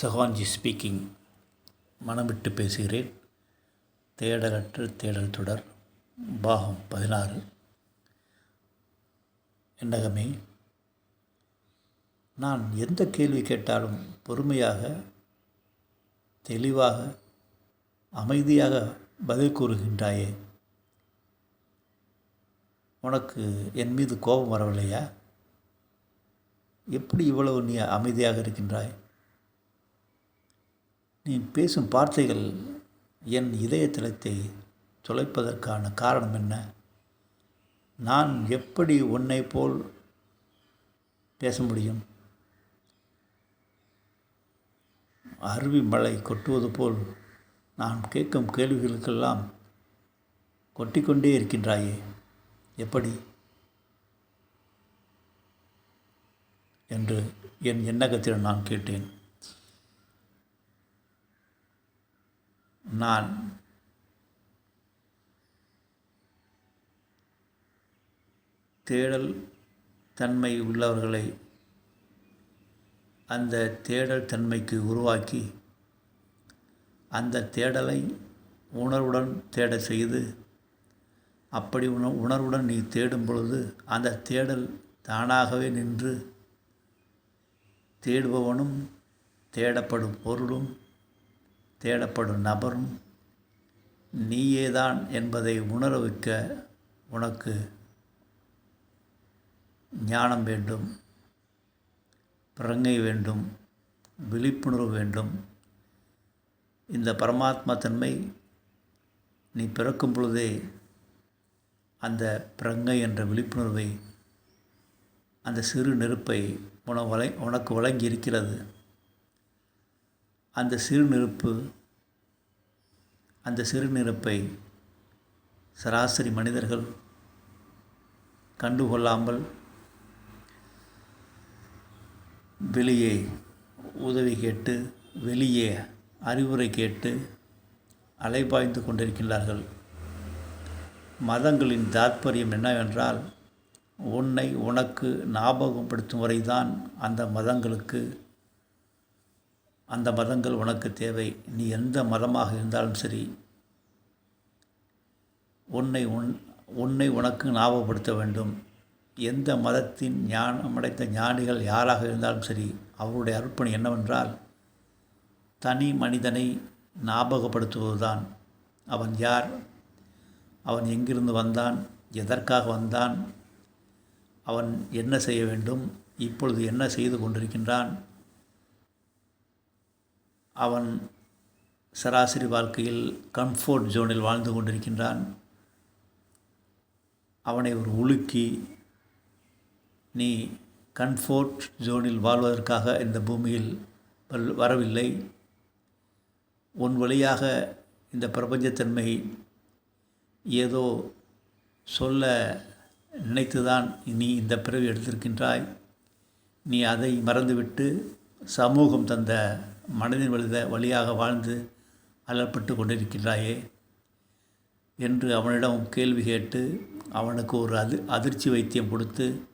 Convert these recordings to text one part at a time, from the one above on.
சஹான்ஜி speaking மனம் விட்டு பேசுகிறேன். தேடலற்ற தேடல் தொடர். பாகம் பதினாறு. என்னகமே நான் எந்த கேள்வி கேட்டாலும் பொறுமையாக தெளிவாக அமைதியாக பதில் கூறுகின்றாயே. உனக்கு என் மீது கோபம் வரவில்லையா? எப்படி இவ்வளவு நீ அமைதியாக இருக்கின்றாய்? நீ பேசும் வார்த்தைகள் என் இதயத்தலத்தை தொலைப்பதற்கான காரணம் என்ன? நான் எப்படி உன்னை போல் பேச முடியும்? அருவி மழை கொட்டுவது போல் நான் கேட்கும் கேள்விகளுக்கெல்லாம் கொட்டிக்கொண்டே இருக்கின்றாயே எப்படி? என்று என் எண்ணகத்தில் நான் கேட்டேன். நான் தேடல் தன்மை உள்ளவர்களை அந்த தேடல் தன்மைக்கு உருவாக்கி அந்த தேடலை உணர்வுடன் தேட செய்து அப்படி உண உணர்வுடன் நீ தேடும் பொழுது அந்த தேடல் தானாகவே நின்று தேடுபவனும் தேடப்படும் பொருளும் தேடப்படும் நபரும் நீயேதான் என்பதை உணர வைக்க உனக்கு ஞானம் வேண்டும் பிரங்கை வேண்டும் விழிப்புணர்வு வேண்டும். இந்த பரமாத்மா தன்மை நீ பிறக்கும் பொழுதே அந்த பிரங்கை என்ற விழிப்புணர்வை அந்த சிறு நெருப்பை உன வளை உனக்கு வழங்கி இருக்கிறது அந்த சிறு நெருப்பு அந்த சிறு நெருப்பை சராசரி மனிதர்கள் கண்டுகொள்ளாமல் வெளியே உதவி கேட்டு வெளியே அறிவுரை கேட்டு அலைபாய்ந்து கொண்டிருக்கின்றார்கள். மதங்களின் தாற்பரியம் என்னவென்றால் உன்னை உனக்கு ஞாபகப்படுத்தும் வரைதான் அந்த மதங்களுக்கு அந்த மதங்கள் உனக்கு தேவை. நீ எந்த மதமாக இருந்தாலும் சரி உன்னை உன் உன்னை உனக்கு ஞாபகப்படுத்த வேண்டும். எந்த மதத்தின் ஞானமடைந்த ஞானிகள் யாராக இருந்தாலும் சரி அவருடைய அர்ப்பணி என்னவென்றால் தனி மனிதனை ஞாபகப்படுத்துவதுதான். அவன் யார்? அவன் எங்கிருந்து வந்தான்? எதற்காக வந்தான்? அவன் என்ன செய்ய வேண்டும்? இப்பொழுது என்ன செய்து கொண்டிருக்கின்றான்? அவன் சராசரி வாழ்க்கையில் கம்ஃபோர்ட் ஜோனில் வாழ்ந்து கொண்டிருக்கின்றான். அவனை ஒரு உலுக்கி நீ கம்ஃபோர்ட் ஜோனில் வாழ்வதற்காக இந்த பூமியில் வரவில்லை. உன் வழியாக இந்த பிரபஞ்சத்தன்மை ஏதோ சொல்ல நினைத்துதான் நீ இந்த பிறவி எடுத்திருக்கின்றாய். நீ அதை மறந்துவிட்டு சமூகம் தந்த மனதின் வழித வழியாக வாழ்ந்து அலப்பட்டு கொண்டிருக்கின்றாயே என்று அவனிடம் கேள்வி கேட்டு அவனுக்கு ஒரு அது அதிர்ச்சி வைத்தியம் கொடுத்து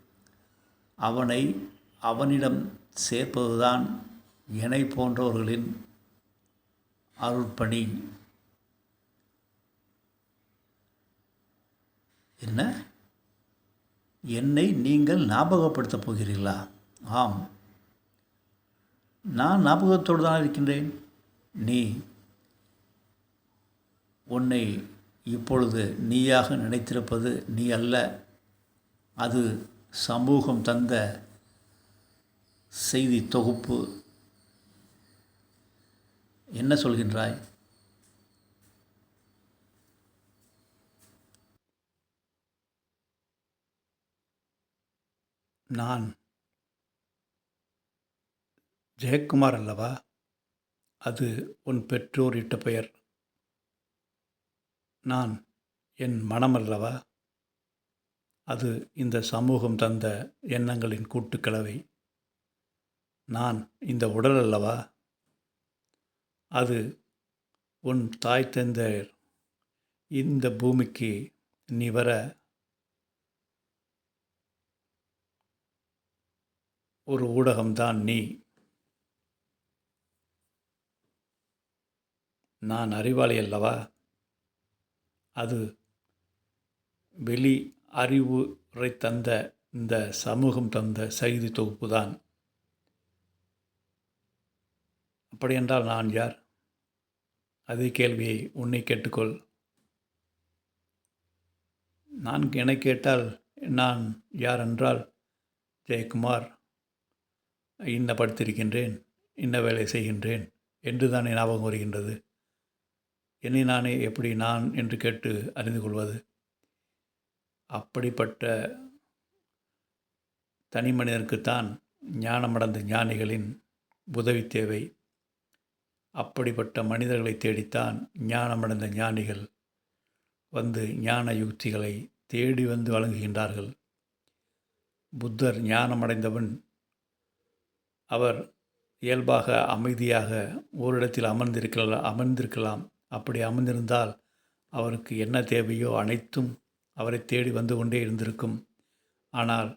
அவனை அவனிடம் சேர்ப்பதுதான் என்னை போன்றவர்களின் அருட்பணி. என்ன? என்னை நீங்கள் ஞாபகப்படுத்தப் போகிறீர்களா? ஆம். நான் ஞாபகத்தோடு தான் இருக்கின்றேன். நீ உன்னை இப்பொழுது நீயாக நினைத்திருப்பது நீ அல்ல. அது சமூகம் தந்த செய்தி தொகுப்பு. என்ன சொல்கின்றாய்? நான் ஜெயக்குமார் அல்லவா? அது உன் பெற்றோர் இட்ட பெயர். நான் என் மனம் அல்லவா? அது இந்த சமூகம் தந்த எண்ணங்களின் கூட்டுக்கலவை. நான் இந்த உடல் அல்லவா? அது உன் தாய் தந்தையர் இந்த பூமிக்கு நீ வர ஒரு ஊடகம்தான் நீ. நான் அறிவாளி அல்லவா? அது வெளி அறிவுரை தந்த இந்த சமூகம் தந்த செய்தி தொகுப்பு தான் அப்படியென்றால் நான் யார்? அதே கேள்வியை உன்னை கேட்டுக்கொள். நான் என கேட்டால் நான் யார் என்றால் ஜெயக்குமார். இன்ன படித்திருக்கின்றேன் இன்ன வேலை செய்கின்றேன் என்று தானே ஞாபகம் வருகின்றது. என்னை நானே எப்படி நான் என்று கேட்டு அறிந்து கொள்வது? அப்படிப்பட்ட தனி மனிதனுக்குத்தான் ஞானமடைந்த ஞானிகளின் உதவி தேவை. அப்படிப்பட்ட மனிதர்களை தேடித்தான் ஞானமடைந்த ஞானிகள் வந்து ஞான யுக்திகளை தேடி வந்து வழங்குகின்றார்கள். புத்தர் ஞானமடைந்தவன் அவர் இயல்பாக அமைதியாக ஓரிடத்தில் அமர்ந்திருக்கலாம் அமர்ந்திருக்கலாம். அப்படி அமர்ந்திருந்தால் அவருக்கு என்ன தேவையோ அனைத்தும் அவரை தேடி வந்து கொண்டே இருந்திருக்கும். ஆனால்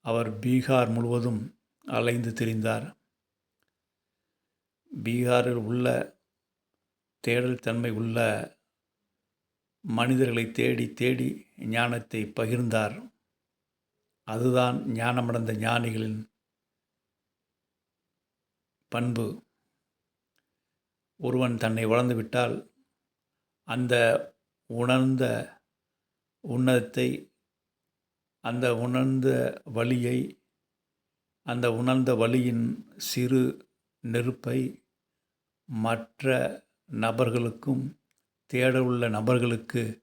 அவர் பீகார் முழுவதும் அலைந்து திரிந்தார். பீகாரில் உள்ள தேடல் தன்மை உள்ள மனிதர்களை தேடி தேடி ஞானத்தை பகிர்ந்தார். அதுதான் ஞானமடைந்த ஞானிகளின் பண்பு. ஒருவன் தன்னை வளர்ந்துவிட்டால் அந்த உணர்ந்த உன்னதத்தை அந்த உணர்ந்த வழியை அந்த உணர்ந்த வழியின் சிறு நெருப்பை மற்ற நபர்களுக்கும் தேட உள்ள நபர்களுக்கு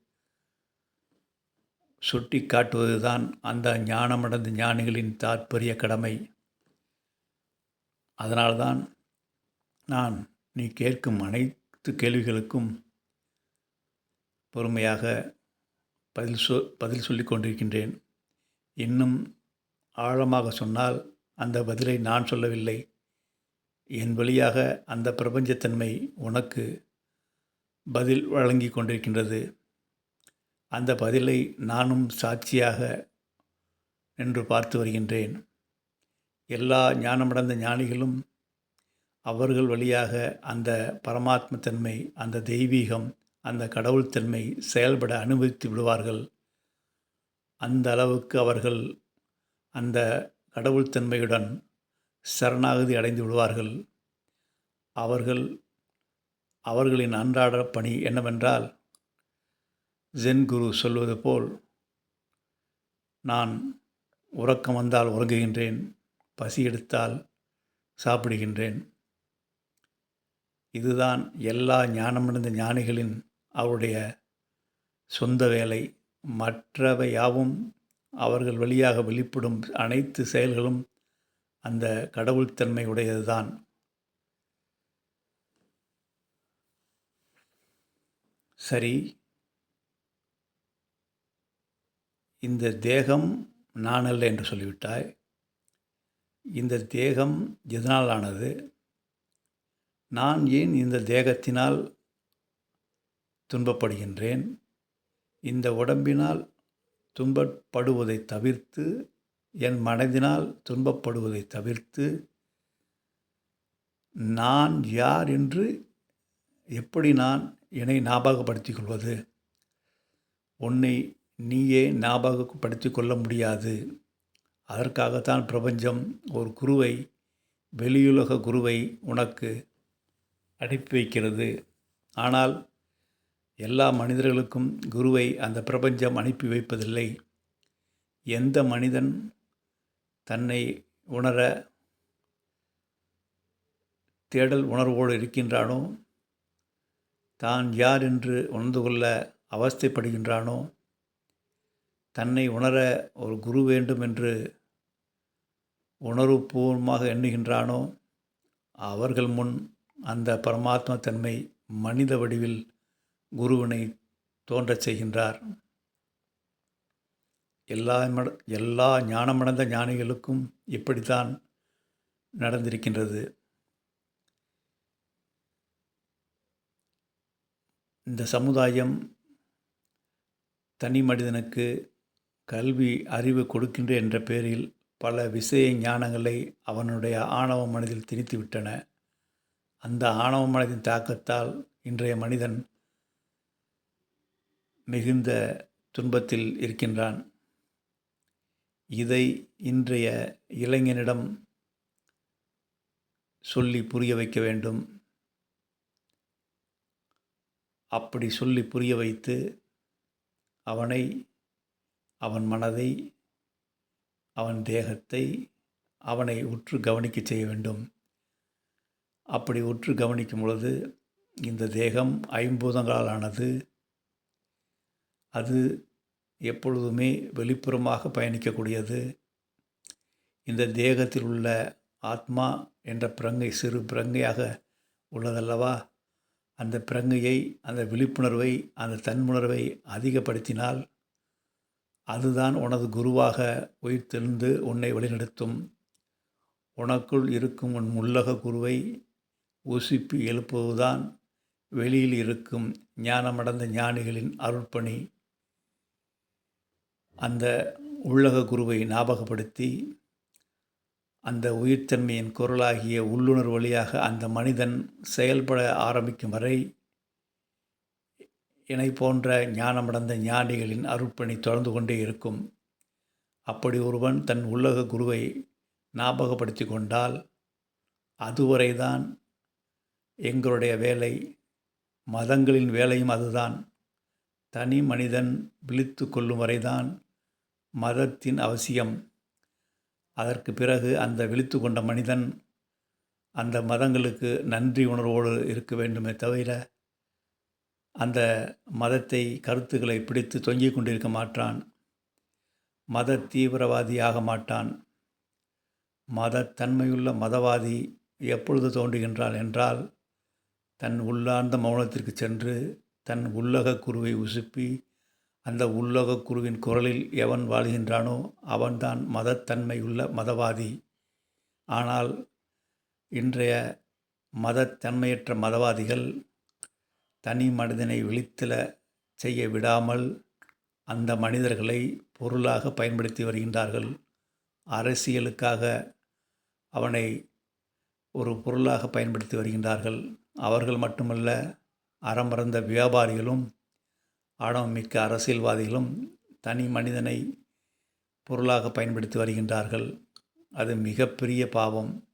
சுட்டி காட்டுவது தான் அந்த ஞானமடைந்த ஞானிகளின் தாற்பரிய கடமை. அதனால்தான் நான் நீ கேட்கும் அனைத்து கேள்விகளுக்கும் பொறுமையாக பதில் சொ பதில் சொல்லி கொண்டிருக்கின்றேன். இன்னும் ஆழமாக சொன்னால் அந்த பதிலை நான் சொல்லவில்லை. என் வழியாக அந்த பிரபஞ்சத்தன்மை உனக்கு பதில் வழங்கி கொண்டிருக்கின்றது. அந்த பதிலை நானும் சாட்சியாக நின்று பார்த்து வருகின்றேன். எல்லா ஞானமடைந்த ஞானிகளும் அவர்கள் வழியாக அந்த பரமாத்ம தன்மை அந்த தெய்வீகம் அந்த கடவுள் தன்மை செயல்பட அனுமதித்து விடுவார்கள். அந்த அளவுக்கு அவர்கள் அந்த கடவுள் தன்மையுடன் சரணாகதி அடைந்து விடுவார்கள். அவர்கள் அவர்களின் அன்றாட பணி என்னவென்றால் ஜென் குரு சொல்வது போல் நான் உறக்கம் வந்தால் உறங்குகின்றேன் பசி எடுத்தால் சாப்பிடுகின்றேன். இதுதான் எல்லா ஞானமடைந்த ஞானிகளின் அவருடைய சொந்த வேலை. மற்றவை யாவும் அவர்கள் வழியாக வெளிப்படும் அனைத்து செயல்களும் அந்த கடவுள் தன்மை உடையது தான் சரி. இந்த தேகம் நான் அல்ல என்று சொல்லிவிட்டாய். இந்த தேகம் எதனால் ஆனது நான் ஏன் இந்த தேகத்தினால் துன்பப்படுகின்றேன்? இந்த உடம்பினால் துன்பப்படுவதை தவிர்த்து என் மனதினால் துன்பப்படுவதை தவிர்த்து நான் யார் என்று எப்படி நான் என்னை ஞாபகப்படுத்திக் கொள்வது? உன்னை நீயே ஞாபகப்படுத்தி கொள்ள முடியாது. அதற்காகத்தான் பிரபஞ்சம் ஒரு குருவை வெளியுலக குருவை உனக்கு அனுப்பி வைக்கிறது. ஆனால் எல்லா மனிதர்களுக்கும் குருவை அந்த பிரபஞ்சம் அனுப்பி வைப்பதில்லை. எந்த மனிதன் தன்னை உணர தேடல் உணர்வோடு இருக்கின்றானோ தான் யார் என்று உணர்ந்து கொள்ள அவஸ்தைப்படுகின்றானோ தன்னை உணர ஒரு குரு வேண்டும் என்று உணர்வுபூர்வமாக எண்ணுகின்றானோ அவர்கள் முன் அந்த பரமாத்மா தன்மை மனித வடிவில் குருவினை தோன்றச் செய்கின்றார். எல்லா எல்லா ஞானமடைந்த ஞானிகளுக்கும் இப்படித்தான் நடந்திருக்கின்றது. இந்த சமுதாயம் தனி மனிதனுக்கு கல்வி அறிவு கொடுக்கின்ற என்ற பேரில் பல விஷய ஞானங்களை அவனுடைய ஆணவ மனதில் திணித்து விட்டன அந்த ஆணவ மனதின் தாக்கத்தால் இன்றைய மனிதன் மிகுந்த துன்பத்தில் இருக்கின்றான். இதை இன்றைய இளைஞனிடம் சொல்லி புரிய வைக்க வேண்டும். அப்படி சொல்லி புரிய வைத்து அவனை அவன் மனதை அவன் தேகத்தை அவனை உற்று கவனிக்க செய்ய வேண்டும். அப்படி உற்று கவனிக்கும் பொழுது இந்த தேகம் ஐம்பூதங்களால் ஆனது அது எப்பொழுதுமே வெளிப்புறமாக பயணிக்கக்கூடியது. இந்த தேகத்தில் உள்ள ஆத்மா என்ற பிரங்கை சிறு பிரங்கையாக உள்ளதல்லவா? அந்த பிரங்கையை அந்த விழிப்புணர்வை அந்த தன்முணர்வை அதிகப்படுத்தினால் அதுதான் உனது குருவாக உயிர்த்தெழுந்து உன்னை வழிநடத்தும். உனக்குள் இருக்கும் உன் உள்ளக குருவை உசுப்பி எழுப்புவதுதான் வெளியில் இருக்கும் ஞானமடைந்த ஞானிகளின் அருட்பணி. அந்த உள்ளக குருவை ஞாபகப்படுத்தி அந்த உயிர்த்தன்மையின் குரலாகிய உள்ளுணர் வழியாக அந்த மனிதன் செயல்பட ஆரம்பிக்கும் வரை இணை போன்ற ஞானமடைந்த ஞானிகளின் அருட்பணி தொடர்ந்து கொண்டே இருக்கும். அப்படி ஒருவன் தன் உள்ளக குருவை ஞாபகப்படுத்தி கொண்டால் அதுவரைதான் எங்களுடைய வேலை மதங்களின் வேலையும் அதுதான். தனி மனிதன் விழித்து கொள்ளும் வரைதான் மதத்தின் அவசியம். அதற்கு பிறகு அந்த விழித்து கொண்ட மனிதன் அந்த மதங்களுக்கு நன்றி உணர்வோடு இருக்க வேண்டுமே தவிர அந்த மதத்தை கருத்துக்களை பிடித்து தொங்கிக் கொண்டிருக்க மாட்டான். மத தீவிரவாதி ஆக மாட்டான் மதத்தன்மையுள்ள மதவாதி எப்பொழுது தோன்றுகின்றாள் என்றால் தன் உள்ளார்ந்த மௌனத்திற்கு சென்று தன் உள்ளக குருவை உசுப்பி அந்த உள்ளக குருவின் குரலில் எவன் வாழ்கின்றானோ அவன்தான் மதத்தன்மையுள்ள மதவாதி. ஆனால் இன்றைய மதத்தன்மையற்ற மதவாதிகள் தனி மனிதனை விழித்தில செய்ய விடாமல் அந்த மனிதர்களை பொருளாக பயன்படுத்தி வருகின்றார்கள். அரசியலுக்காக அவனை ஒரு பொருளாக பயன்படுத்தி வருகின்றார்கள். அவர்கள் மட்டுமல்ல அறமறந்த வியாபாரிகளும் ஆணவமிக்க அரசியல்வாதிகளும் தனி மனிதனை பொருளாக பயன்படுத்தி வருகின்றார்கள். அது மிகப்பெரிய பாவம்.